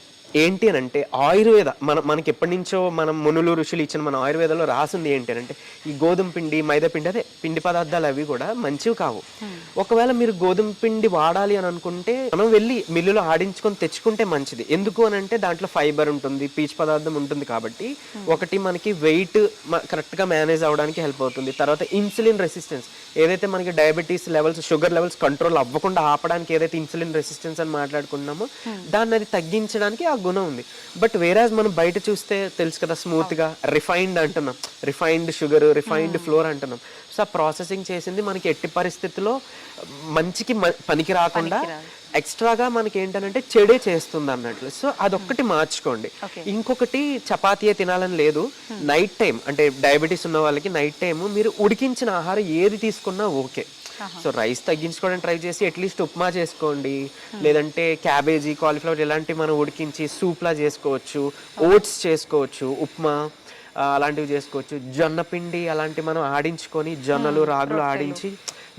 ఏంటి అని అంటే ఆయుర్వేద. మన మనకి ఎప్పటి నుంచో మనం మునులు ఋషులు ఇచ్చిన మన ఆయుర్వేదంలో రాసింది ఏంటి అని అంటే ఈ గోధుమ పిండి మైదా పిండి అదే పిండి పదార్థాలు అవి కూడా మంచివి కావు. ఒకవేళ మీరు గోధుమ పిండి వాడాలి అని అనుకుంటే మనం వెళ్ళి మిల్లులో ఆడించుకొని తెచ్చుకుంటే మంచిది. ఎందుకు అని అంటే దాంట్లో ఫైబర్ ఉంటుంది పీచు పదార్థం ఉంటుంది కాబట్టి ఒకటి మనకి వెయిట్ కరెక్ట్గా మేనేజ్ అవ్వడానికి హెల్ప్ అవుతుంది. తర్వాత ఇన్సులిన్ రెసిస్టెన్స్. ఏదైతే మనకి diabetes levels sugar levels control అవ్వకుండా ఆపడానికి ఏదైతే ఇన్సులిన్ రెసిస్టెన్స్ అని మాట్లాడుకున్నామో దాన్ని అది తగ్గించడానికి ఆ గుణం ఉంది. బట్ వేరాజ్ మనం బయట చూస్తే తెలుసు కదా స్మూత్గా రిఫైన్డ్ అంటున్నాం రిఫైన్డ్ షుగర్ రిఫైన్డ్ ఫ్లోర్ అంటున్నాం. సో ఆ ప్రాసెసింగ్ చేసింది మనకి ఎట్టి పరిస్థితుల్లో మంచికి పనికి రాకుండా ఎక్స్ట్రాగా మనకి ఏంటంటే చెడే చేస్తుంది అన్నట్లు. సో అదొక్కటి మార్చుకోండి. ఇంకొకటి చపాతీయే తినాలని లేదు. నైట్ టైం అంటే డయాబెటీస్ ఉన్న వాళ్ళకి నైట్ టైం మీరు ఉడికించిన ఆహారం ఏది తీసుకున్నా ఓకే. సో రైస్ తగ్గించుకోవడానికి ట్రై చేసి అట్లీస్ట్ ఉప్మా చేసుకోండి. లేదంటే క్యాబేజీ కాలీఫ్లవర్ ఇలాంటివి మనం ఉడికించి సూప్లా చేసుకోవచ్చు ఓట్స్ చేసుకోవచ్చు ఉప్మా అలాంటివి చేసుకోవచ్చు. జొన్న పిండి అలాంటివి మనం ఆడించుకొని జొన్నలు రాగులు ఆడించి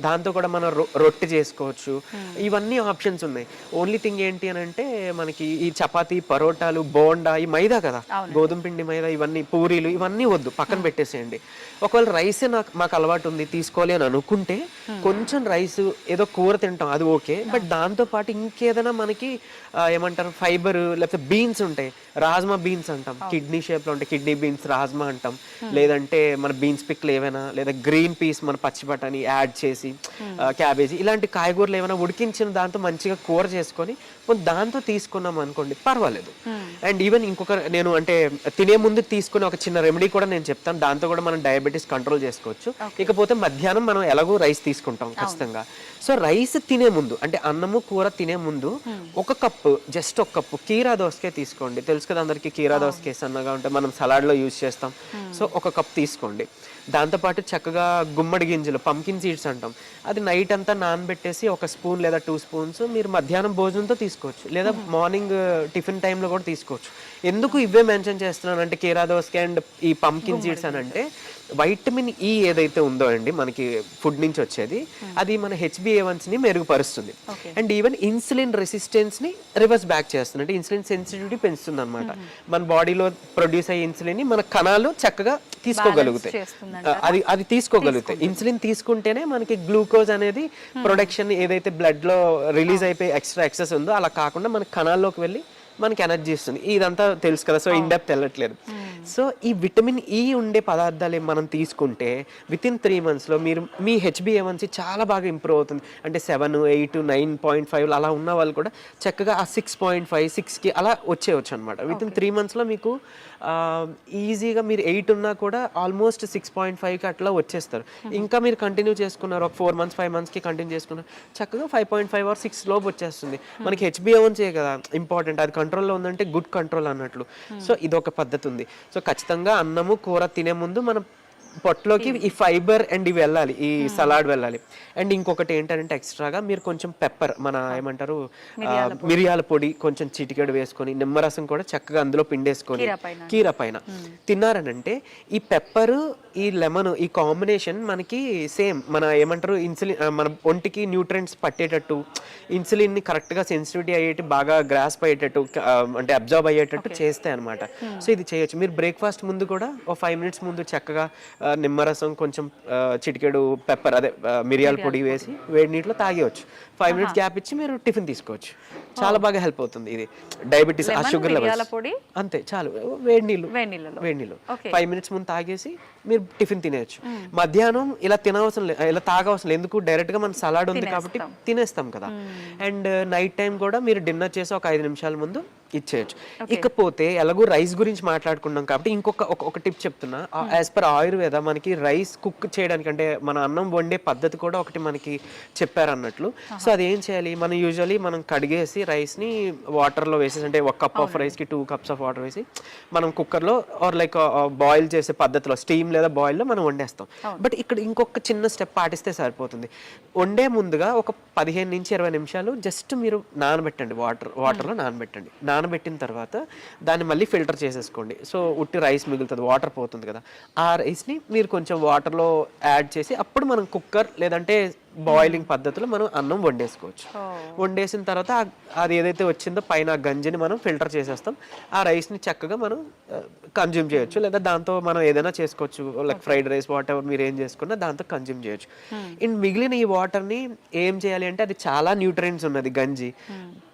దాంతో కూడా మనం రొ- రొట్టె చేసుకోవచ్చు. ఇవన్నీ ఆప్షన్స్ ఉన్నాయి. ఓన్లీ థింగ్ ఏంటి అని అంటే మనకి ఈ చపాతీ పరోటాలు బోండా ఈ మైదా కదా. గోధుమ పిండి మైదా ఇవన్నీ పూరీలు ఇవన్నీ వద్దు. పక్కన పెట్టేసేయండి. ఒకవేళ రైస్ నాకు మాకు అలవాటు ఉంది తీసుకోవాలి అని అనుకుంటే కొంచెం రైస్ ఏదో కూర తింటాం అది ఓకే. బట్ దాంతో పాటు ఇంకేదైనా మనకి ఏమంటారు ఫైబర్ లేకపోతే బీన్స్ ఉంటాయి. రాజ్మా బీన్స్ అంటాం. కిడ్నీ షేప్లో ఉంటాయి కిడ్నీ బీన్స్ రాజ్మా అంటాం. లేదంటే మన బీన్స్ పిక్లు ఏవైనా లేదా గ్రీన్ పీస్ మన పచ్చి బఠానీ యాడ్ చేసి క్యాబేజీ ఇలాంటి కాయగూరలు ఏమైనా ఉడికించిన దాంతో మంచిగా కూర చేసుకొని దాంతో తీసుకున్నాం అనుకోండి పర్వాలేదు. అండ్ ఈవెన్ ఇంకొక నేను అంటే తినే ముందు తీసుకునే ఒక చిన్న రెమెడీ కూడా నేను చెప్తాను దాంతో కూడా మనం డయాబెటీస్ కంట్రోల్ చేసుకోవచ్చు. ఇకపోతే మధ్యాహ్నం మనం ఎలాగో రైస్ తీసుకుంటాం ఖచ్చితంగా. సో రైస్ తినే ముందు అంటే అన్నము కూర తినే ముందు ఒక కప్పు జస్ట్ ఒక కప్పు కీరా దోసకాయ తీసుకోండి. తెలుసు కదా అందరికి కీరా దోసకాయ సన్నగా ఉంటే మనం సలాడ్లో యూజ్ చేస్తాం. సో ఒక కప్ తీసుకోండి. దాంతోపాటు చక్కగా గుమ్మడి గింజలు పంకిన్ సీడ్స్ అంటాం. అది నైట్ అంతా నానబెట్టేసి ఒక స్పూన్ లేదా టూ స్పూన్స్ మీరు మధ్యాహ్నం భోజనంతో తీసుకోవచ్చు. లేదా మార్నింగ్ టిఫిన్ టైంలో కూడా తీసుకోవచ్చు. ఎందుకు ఇవే మెన్షన్ చేస్తున్నాను? అంటే కీరా దోసకాయ అండ్ ఈ పంకిన్ సీడ్స్ అని అంటే వైటమిన్ ఈ ఏదైతే ఉందో అండి మనకి ఫుడ్ నుంచి వచ్చేది అది మన హెచ్బిఏవన్స్ని మెరుగుపరుస్తుంది. అండ్ ఈవెన్ ఇన్సులిన్ రెసిస్టెన్స్ని రివర్స్ బ్యాక్ చేస్తుంది. అంటే ఇన్సులిన్ సెన్సిటివిటీ పెంచుతుంది అనమాట మన బాడీలో ప్రొడ్యూస్ అయ్యే ఇన్సులిన్ని మన కణాలు చక్కగా తీసుకోగలుగుతాయి. అది అది తీసుకోగలుగుతాయి. ఇన్సులిన్ తీసుకుంటేనే మనకి గ్లూకోజ్ అనేది ప్రొడక్షన్ ఏదైతే బ్లడ్లో రిలీజ్ అయిపోయి ఎక్స్ట్రా ఎక్సెస్ ఉందో అలా కాకుండా మన కణాల్లోకి వెళ్ళి మనకి ఎనర్జీ ఇస్తుంది. ఇదంతా తెలుసు కదా సో ఇన్ డెప్త్ వెళ్ళట్లేదు. సో ఈ విటమిన్ ఈ ఉండే పదార్థాలు మనం తీసుకుంటే విత్ ఇన్ త్రీ మంత్స్లో మీరు మీ హెచ్బిఏవన్సీ చాలా బాగా ఇంప్రూవ్ అవుతుంది. అంటే seven eight nine point five అలా ఉన్న వాళ్ళు కూడా చక్కగా ఆ సిక్స్ పాయింట్ ఫైవ్ సిక్స్కి అలా వచ్చేయచ్చు అనమాట విత్ ఇన్ త్రీ మంత్స్లో మీకు ఈజీగా మీరు ఎయిట్ ఉన్నా కూడా ఆల్మోస్ట్ సిక్స్ పాయింట్ ఫైవ్కి అట్లా వచ్చేస్తారు. ఇంకా మీరు కంటిన్యూ చేసుకున్నారు ఒక ఫోర్ మంత్స్ ఫైవ్ మంత్స్కి కంటిన్యూ చేసుకున్నారు చక్కగా five point five or six లోపు వచ్చేస్తుంది. మనకి హెచ్బిఏవన్సీ కదా ఇంపార్టెంట్ అది కంట్రోల్లో ఉందంటే గుడ్ కంట్రోల్ అన్నట్లు. సో ఇది ఒక పద్ధతి ఉంది. సో ఖచ్చితంగా అన్నము కూర తినే ముందు మనం పొట్టలోకి ఈ ఫైబర్ అండ్ ఇవి వెళ్ళాలి ఈ సలాడ్ వెళ్ళాలి. అండ్ ఇంకొకటి ఏంటంటే ఎక్స్ట్రాగా మీరు కొంచెం పెప్పర్ మన ఏమంటారు ఆ, మిరియాల పొడి. కొంచెం చిటికెడు వేసుకొని నిమ్మరసం కూడా చక్కగా అందులో పిండేసుకొని కీర పైన. తిన్నారనంటే ఈ పెప్పర్ ఈ లెమన్ ఈ కాంబినేషన్ మనకి సేమ్. మన ఏమంటారు ఇన్సులిన్ మన ఒంటికి న్యూట్రియంట్స్ పట్టేటట్టు ఇన్సులిన్ని కరెక్ట్గా సెన్సిటివిటీ అయ్యేటి బాగా గ్రాస్ప్ అయ్యేటట్టు అంటే అబ్జర్వ్ అయ్యేటట్టు చేస్తాయి అనమాట సో ఇది చేయొచ్చు. మీరు బ్రేక్ఫాస్ట్ ముందు కూడా ఒక ఫైవ్ మినిట్స్ ముందు చక్కగా నిమ్మరసం కొంచెం చిటికెడు పెప్పర్ అదే మిరియాల పొడి వేసి వేడి నీటిలో తాగేయచ్చు. ఫైవ్ మినిట్స్ గ్యాప్ ఇచ్చి మీరు టిఫిన్ తీసుకోవచ్చు. చాలా బాగా హెల్ప్ అవుతుంది ఇది. డయాబెటీస్ ఆ షుగర్ లెవెల్స్ పొడి? అంతే చాలు. వేడి నీళ్ళు. వేడి నీళ్ళు. ఫైవ్ మినిట్స్ ముందు తాగేసి మీరు టిఫిన్ తినేయచ్చు. మధ్యాహ్నం ఇలా తినవసరం లేదు ఇలా తాగవసరం లేదు. ఎందుకు? డైరెక్ట్గా మన సలాడ్ ఉంది కాబట్టి తినేస్తాం. కదా. అండ్ నైట్ టైం కూడా మీరు డిన్నర్ చేసి ఒక ఐదు నిమిషాల ముందు ఇచ్చేయచ్చు. ఇకపోతే ఎలాగో రైస్ గురించి మాట్లాడుకున్నాం కాబట్టి ఇంకొక ఒక- టిప్ చెప్తున్నా. యాజ్ పర్ ఆయుర్వేద మనకి రైస్ కుక్ చేయడానికి అంటే మన అన్నం వండే పద్ధతి కూడా ఒకటి మనకి చెప్పారు అన్నట్లు సో అది ఏం చేయాలి? మనం యూజువలీ మనం కడిగేసి రైస్ని వాటర్లో వేసేసి అంటే ఒక కప్ ఆఫ్ రైస్కి టూ కప్స్ ఆఫ్ వాటర్ వేసి మనం కుక్కర్లో ఆర్ లైక్ బాయిల్ చేసే పద్ధతిలో స్టీమ్ లేదా బాయిల్లో మనం వండేస్తాం. బట్ ఇక్కడ ఇంకొక చిన్న స్టెప్ పాటిస్తే సరిపోతుంది. వండే ముందుగా ఒక పదిహేను నుంచి ఇరవై నిమిషాలు జస్ట్ మీరు నానబెట్టండి. వాటర్ వాటర్లో నానబెట్టండి. నానబెట్టిన తర్వాత దాన్ని మళ్ళీ ఫిల్టర్ చేసేసుకోండి. సో ఉట్టి రైస్ మిగులుతుంది వాటర్ పోతుంది కదా. ఆ రైస్ని మీరు కొంచెం వాటర్లో యాడ్ చేసి అప్పుడు మనం కుక్కర్ లేదంటే బాయిలింగ్ పద్ధతిలో మనం అన్నం వండేసుకోవచ్చు. వండేసిన తర్వాత అది ఏదైతే వచ్చిందో పైన గంజిని మనం ఫిల్టర్ చేసేస్తాం. ఆ రైస్ని చక్కగా మనం కన్జ్యూమ్ చేయొచ్చు. లేదా దాంతో మనం ఏదైనా చేసుకోవచ్చు. Like fried rice whatever మీరు ఏం చేసుకున్నా దాంతో కన్జ్యూమ్ చేయొచ్చు. అండ్ మిగిలిన ఈ వాటర్ని ఏం చేయాలి అంటే అది చాలా న్యూట్రియంట్స్ ఉన్నది గంజి.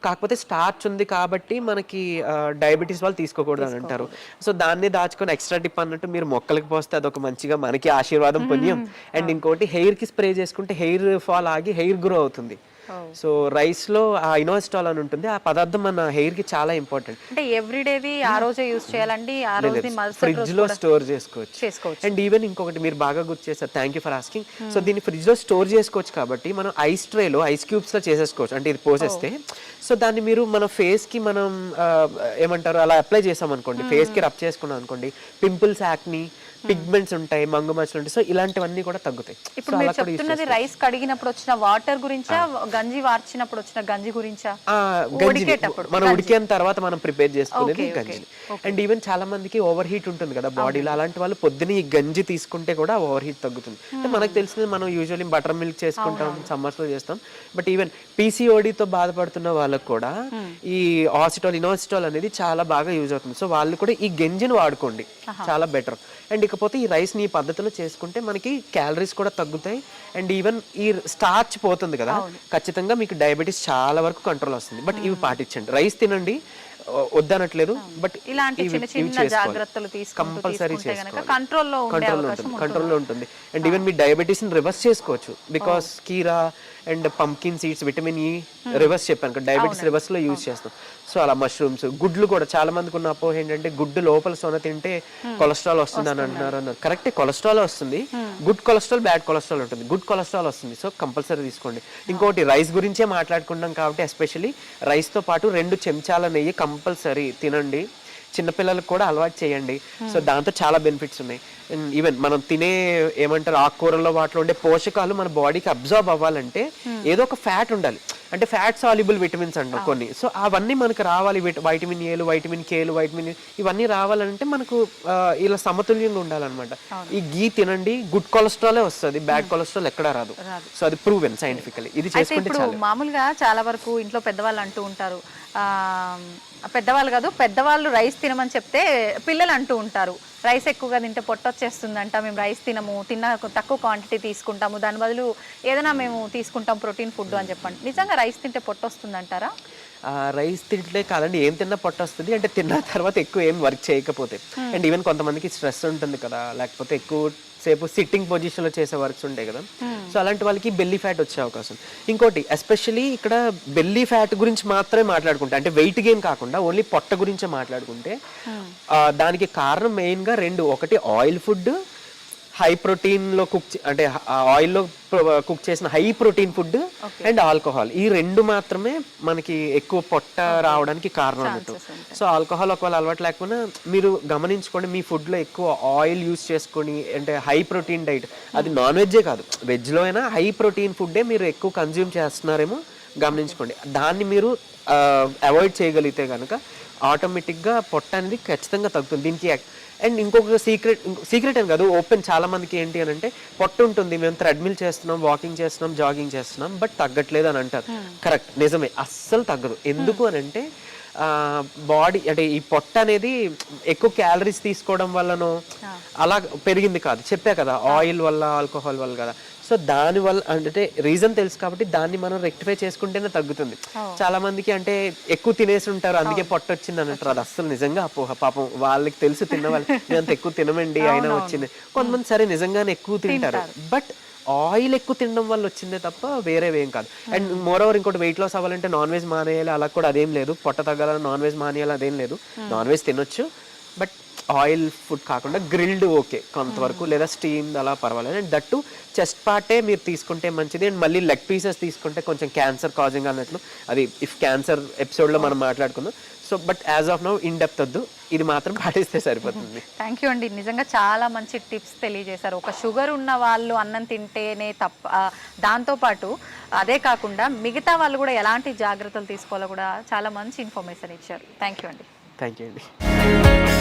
కాకపోతే స్టార్చ్ ఉంది కాబట్టి మనకి డయాబెటీస్ వాళ్ళు తీసుకోకూడదు అని అంటారు. సో దాన్ని దాచుకొని ఎక్స్ట్రా టిప్ అన్నట్టు మీరు మొక్కలకి పోస్తే అదొక మంచిగా మనకి ఆశీర్వాదం పుణ్యం. అండ్ ఇంకోటి హెయిర్కి స్ప్రే చేసుకుంటే హెయిర్ ఫాల్ ఆగి హెయిర్ గ్రో అవుతుంది. సో రైస్లో ఆ ఇనోస్టాల్ అని ఉంటుంది. ఆ పదార్థం మన హెయిర్కి చాలా ఇంపార్టెంట్. అంటే ఎవ్రీడేది ఆ రోజే యూజ్ చేయాలండి. ఆ రోజు ఫ్రిడ్జ్లో స్టోర్ చేసుకోవచ్చు. చేసుకోవచ్చు. అండ్ ఈవెన్ ఇంకొకటి మీరు బాగా గుర్తు చేశారు thank you for asking so దీన్ని ఫ్రిడ్జ్లో స్టోర్ చేసుకోవచ్చు కాబట్టి మనం ఐస్ ట్రేలో ఐస్ క్యూబ్స్లో చేసేసుకోవచ్చు. అంటే ఇది పోసేస్తే. సో దాన్ని మీరు మన ఫేస్కి మనం ఏమంటారు అలా అప్లై చేసాం అనుకోండి ఫేస్కి రబ్ చేసుకున్నాం అనుకోండి పింపుల్స్ యాక్ని పిగ్మెంట్స్ ఉంటాయి మంగు మచ్చలు ఉంటాయి. సో ఇలాంటివన్నీ కూడా తగ్గుతాయి. ఇప్పుడు మీరు చెప్తున్నది రైస్ కడిగినప్పుడు వచ్చిన వాటర్ గురించా గంజి వార్చినప్పుడు వచ్చిన గంజి గురించా? మనం ఉడికిన తర్వాత మనం ప్రిపేర్ చేసుకునేది గంజిని. అండ్ ఈవెన్ చాలా మందికి ఓవర్ హీట్ ఉంటుంది కదా బాడీలో. అలాంటి వాళ్ళు పొద్దున ఈ గంజి తీసుకుంటే కూడా ఓవర్ హీట్ తగ్గుతుంది. అంటే మనకు తెలిసింది మనం యూజువల్లీ బటర్ మిల్క్ చేసుకుంటాం సమ్మర్స్లో చేస్తాం. బట్ ఈవెన్ పీసీఓడితో బాధపడుతున్న వాళ్ళకు కూడా ఈ ఆసిటోల్ ఇనోసిటోల్ అనేది చాలా బాగా యూజ్ అవుతుంది. సో వాళ్ళు కూడా ఈ గంజిని వాడుకోండి. చాలా బెటర్. అండ్ ఇకపోతే ఈ రైస్ని ఈ పద్ధతిలో చేసుకుంటే మనకి క్యాలరీస్ కూడా తగ్గుతాయి. అండ్ ఈవెన్ ఈ స్టార్చ్ పోతుంది కదా ఖచ్చితంగా మీకు డయాబెటీస్ చాలా వరకు కంట్రోల్ వస్తుంది. బట్ ఇవి పాటించండి. రైస్ తినండి వద్దనట్లేదు బట్ ఇలాంటి చిన్న చిన్న జాగ్రత్తలు కంపల్సరీ కంట్రోల్లో ఉండే కంట్రోల్ అవకాశం ఉంటుంది. కంట్రోల్లో ఉంటుంది. అండ్ ఈవెన్ మీ డయాబెటీస్ని రివర్స్ చేసుకోవచ్చు. బికాస్ కీరా and pumpkin seeds vitamin E reverse చెప్పాను డయాబెటీస్ రివర్స్లో యూజ్ చేస్తాం. సో అలా మష్రూమ్స్ గుడ్లు కూడా చాలా మందికి ఉన్న అపోహ ఏంటంటే గుడ్డు లోపల సొన తింటే కొలెస్ట్రాల్ వస్తుంది అని అంటున్నారు అన్నారు. కరెక్టే కొలెస్ట్రాల్ వస్తుంది. గుడ్ కొలెస్ట్రాల్ బ్యాడ్ కొలెస్ట్రాల్ ఉంటుంది. గుడ్ కొలెస్ట్రాల్ వస్తుంది. సో కంపల్సరీ తీసుకోండి. ఇంకోటి రైస్ గురించే మాట్లాడుకుంటున్నాం కాబట్టి ఎస్పెషల్లీ తో పాటు రెండు చెంచాల నెయ్యి కంపల్సరీ తినండి. చిన్నపిల్లలకు కూడా అలవాటు చేయండి. సో దాంతో చాలా బెనిఫిట్స్ ఉన్నాయి. ఈవెన్ మనం తినే ఏమంటారు ఆకుకూరల్లో వాటిలో ఉండే పోషకాలు మన బాడీకి అబ్జర్వ్ అవ్వాలంటే ఏదో ఒక ఫ్యాట్ ఉండాలి. అంటే ఫ్యాట్ సాల్యుబుల్ విటమిన్స్ అంటాం కొన్ని. సో అవన్నీ మనకు రావాలి. విట- వైటమిన్ ఏలు వైటమిన్ కేలు వైటమిన్ ఇవన్నీ రావాలంటే మనకు ఇలా సమతుల్యంగా ఉండాలన్నమాట. ఈ గీ తినండి గుడ్ కొలెస్ట్రాలే వస్తుంది. బ్యాడ్ కొలెస్ట్రాల్ ఎక్కడా రాదు. సో అది ప్రూవెన్ సైంటిఫికలీ ఇది చేసుకుంటే మామూలుగా చాలా వరకు ఇంట్లో పెద్దవాళ్ళు అంటూ ఉంటారు పెద్దవాళ్ళు కాదు పెద్దవాళ్ళు రైస్ తినమని చెప్తే పిల్లలు అంటూ ఉంటారు. రైస్ ఎక్కువగా తింటే పొట్టొచ్చేస్తుందంట మేము రైస్ తినము తిన్న తక్కువ క్వాంటిటీ తీసుకుంటాము దాని బదులు ఏదైనా మేము తీసుకుంటాం ప్రోటీన్ ఫుడ్ అని చెప్పండి. నిజంగా రైస్ తింటే పొట్టొస్తుందంటారా రైస్ తింటే కాదండి ఏం తిన్నా పొట్ట వస్తుంది అంటే తిన్న తర్వాత ఎక్కువ ఏం వర్క్ చేయకపోతే. అండ్ ఈవెన్ కొంతమందికి స్ట్రెస్ ఉంటుంది కదా లేకపోతే ఎక్కువ సేపు సిట్టింగ్ పొజిషన్లో చేసే వర్క్స్ ఉంటాయి కదా. సో అలాంటి వాళ్ళకి బెల్లీ ఫ్యాట్ వచ్చే అవకాశం. ఇంకోటి ఎస్పెషల్లీ ఇక్కడ బెల్లీ ఫ్యాట్ గురించి మాత్రమే మాట్లాడుకుంటే అంటే వెయిట్ గెయిన్ కాకుండా ఓన్లీ పొట్ట గురించే మాట్లాడుకుంటే ఆ, దానికి కారణం మెయిన్గా రెండు. ఒకటి ఆయిల్ ఫుడ్ హై ప్రోటీన్లో కుక్ అంటే ఆయిల్లో కుక్ చేసిన high protein food and alcohol ఈ రెండు మాత్రమే మనకి ఎక్కువ పొట్ట రావడానికి కారణం అన్నట్టు. సో ఆల్కహాల్ ఒకవేళ అలవాటు లేకపోయినా మీరు గమనించుకోండి మీ ఫుడ్లో ఎక్కువ ఆయిల్ యూస్ చేసుకొని అంటే హై ప్రోటీన్ డైట్ అది నాన్ వెజ్జే కాదు. వెజ్లో అయినా హై ప్రోటీన్ ఫుడ్డే మీరు ఎక్కువ కన్జ్యూమ్ చేస్తున్నారేమో గమనించుకోండి. దాన్ని మీరు అవాయిడ్ చేయగలిగితే కనుక ఆటోమేటిక్గా పొట్ట అనేది ఖచ్చితంగా తగ్గుతుంది. దీనికి అండ్ ఇంకొక సీక్రెట్ సీక్రెట్ అని కాదు ఓపెన్ చాలా మందికి ఏంటి అని అంటే పొట్ట ఉంటుంది మేము థ్రెడ్మిల్ చేస్తున్నాం వాకింగ్ చేస్తున్నాం జాగింగ్ చేస్తున్నాం బట్ తగ్గట్లేదు అని అంటారు. కరెక్ట్ నిజమే అస్సలు తగ్గదు. ఎందుకు అని అంటే బాడీ అంటే ఈ పొట్ట అనేది ఎక్కువ క్యాలరీస్ తీసుకోవడం వల్లనో అలా పెరిగింది కాదు. చెప్పా కదా ఆయిల్ వల్ల ఆల్కహాల్ వల్ల కదా. సో దాని వల్ల అంటే రీజన్ తెలుసు కాబట్టి దాన్ని మనం రెక్టిఫై చేసుకుంటేనే తగ్గుతుంది. చాలా మందికి అంటే ఎక్కువ తినేసి ఉంటారు అందుకే పొట్ట వచ్చింది అని అంటారు. అది అస్సలు నిజంగా అపోహ. పాపం వాళ్ళకి తెలుసు తిన్న వాళ్ళు అంత ఎక్కువ తినమండి అయినా వచ్చింది. కొంతమంది సరే నిజంగానే ఎక్కువ తింటారు. బట్ ఆయిల్ ఎక్కువ తినడం వల్ల వచ్చిందే తప్ప వేరేవేం కాదు. అండ్ మోర్ ఓవర్ ఇంకోటి వెయిట్ లాస్ అవ్వాలంటే నాన్ వెజ్ మానేయాలి అలా కూడా అదేం లేదు. పొట్ట తగ్గాలని నాన్ వెజ్ మానేయాలి అదేం లేదు. నాన్ వెజ్ తినొచ్చు బట్ ఆయిల్ ఫుడ్ కాకుండా గ్రిల్డ్ ఓకే కొంతవరకు లేదా స్టీమ్ అలా పర్వాలేదు. అండ్ దట్టు చెస్ట్ పార్టే మీరు తీసుకుంటే మంచిది. అండ్ మళ్ళీ లెగ్ పీసెస్ తీసుకుంటే కొంచెం క్యాన్సర్ కాజింగ్ అన్నట్లు. అది ఇఫ్ క్యాన్సర్ ఎపిసోడ్లో మనం మాట్లాడుకుందాం. So but as of now in depth వద్దు. ఇది మాత్రం పాటిస్తే సరిపోతుంది. థ్యాంక్ యూ అండి. నిజంగా చాలా మంచి టిప్స్ తెలియజేశారు. ఒక షుగర్ ఉన్న వాళ్ళు అన్నం తింటేనే తప్ప దాంతోపాటు అదే కాకుండా మిగతా వాళ్ళు కూడా ఎలాంటి జాగ్రత్తలు తీసుకోవాలో కూడా చాలా మంచి ఇన్ఫర్మేషన్ ఇచ్చారు. థ్యాంక్ యూ అండి. థ్యాంక్ యూ అండి.